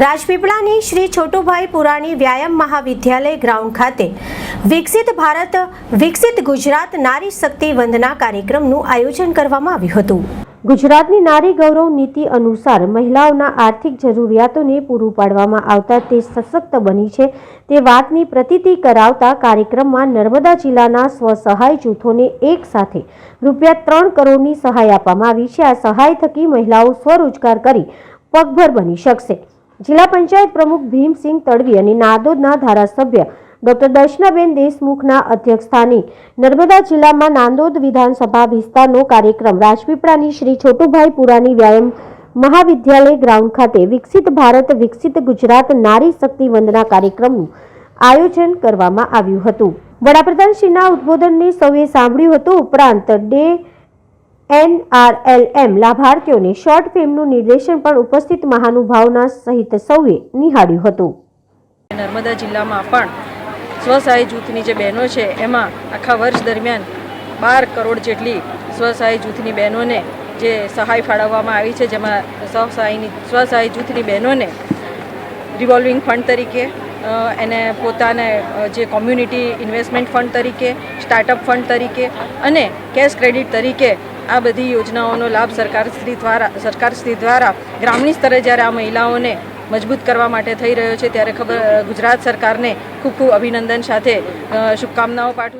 રાજપીપળાની શ્રી છોટુભાઈ પુરાણી વ્યાયામ મહાવિદ્યાલય ગ્રાઉન્ડ ખાતે વિકસિત ભારત, વિકસિત ગુજરાત નારી શક્તિ વંદના કાર્યક્રમનું આયોજન કરવામાં આવ્યું હતું. ગુજરાતની નારી ગૌરવ નીતિ અનુસાર મહિલાઓના આર્થિક જરૂરિયાતોને પૂરું પાડવામાં આવતા તે સશક્ત બની છે. તે વાતની પ્રતીતિ કરાવતા કાર્યક્રમમાં નર્મદા જિલ્લાના સ્વસહાય જૂથોને એક સાથે રૂપિયા ત્રણ કરોડની સહાય આપવામાં આવી છે. આ સહાય થકી મહિલાઓ સ્વરોજગાર કરી પગભર બની શકશે. જિલ્લા પંચાયત પ્રમુખ ભીમસિંહ તડવી અને નાદોદના ધારાસભ્ય ડોક્ટર દર્શનાબેન દેશમુખના અધ્યક્ષસ્થાને નર્મદા જિલ્લામાં નાંદોદ વિધાનસભા વિસ્તારનો કાર્યક્રમ રાજપીપળાની શ્રી છોટુભાઈ પુરાની વ્યાયામ મહાવિદ્યાલય ગ્રાઉન્ડ ખાતે વિકસિત ભારત, વિકસિત ગુજરાત, નારી શક્તિ વંદના કાર્યક્રમનું આયોજન કરવામાં આવ્યું હતું. વડાપ્રધાનશ્રીના ઉદ્બોધનને સૌએ સાંભળ્યું હતું. ઉપરાંત ડે એનઆરએલએમ લાભાર્થીઓને શોર્ટ ફિલ્મનું નિર્દેશન પણ ઉપસ્થિત મહાનુભાવના સહિત સૌએ નિહાળ્યું હતું. નર્મદા જિલ્લામાં પણ સ્વસહાય જૂથની જે બહેનો છે, એમાં આખા વર્ષ દરમિયાન બાર કરોડ જેટલી સ્વસહાય જૂથની બહેનોને જે સહાય ફાળવવામાં આવી છે, જેમાં સ્વસહાયની સ્વસહાય જૂથની બહેનોને રિવોલ્વિંગ ફંડ તરીકે એને પોતાને જે કોમ્યુનિટી ઇન્વેસ્ટમેન્ટ ફંડ તરીકે સ્ટાર્ટઅપ ફંડ તરીકે અને કેશ ક્રેડિટ તરીકે આ બધી યોજનાઓનો લાભ સરકારશ્રી દ્વારા સરકારશ્રી દ્વારા ગ્રામીણ સ્તરે જ્યારે આ મહિલાઓને મજબૂત કરવા માટે થઈ રહ્યો છે, ત્યારે ખબર, ગુજરાત સરકારને ખૂબ ખૂબ અભિનંદન સાથે શુભકામનાઓ પાઠવું